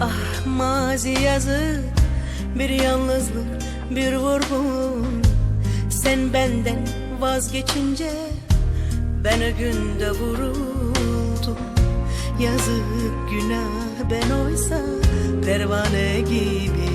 Ah mazi yazık Bir yalnızlık bir vurgun Sen benden vazgeçince Ben o günde vuruldum. Yazık günah ben oysa Pervane gibi.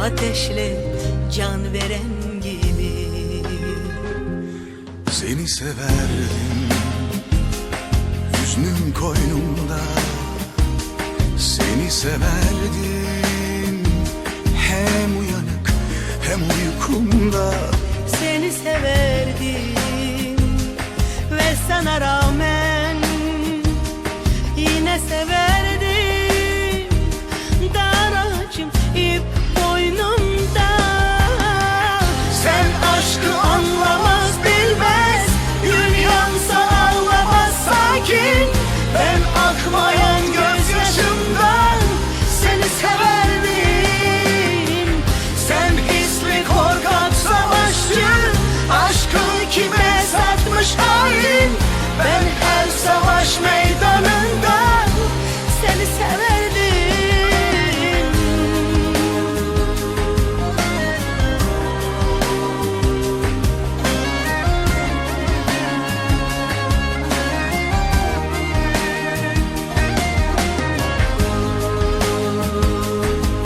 Ateşle can veren gibi. Seni severdim Hüznüm koynumda Seni severdim Hem uyanık hem uykumda Seni severdim ve sana rağmen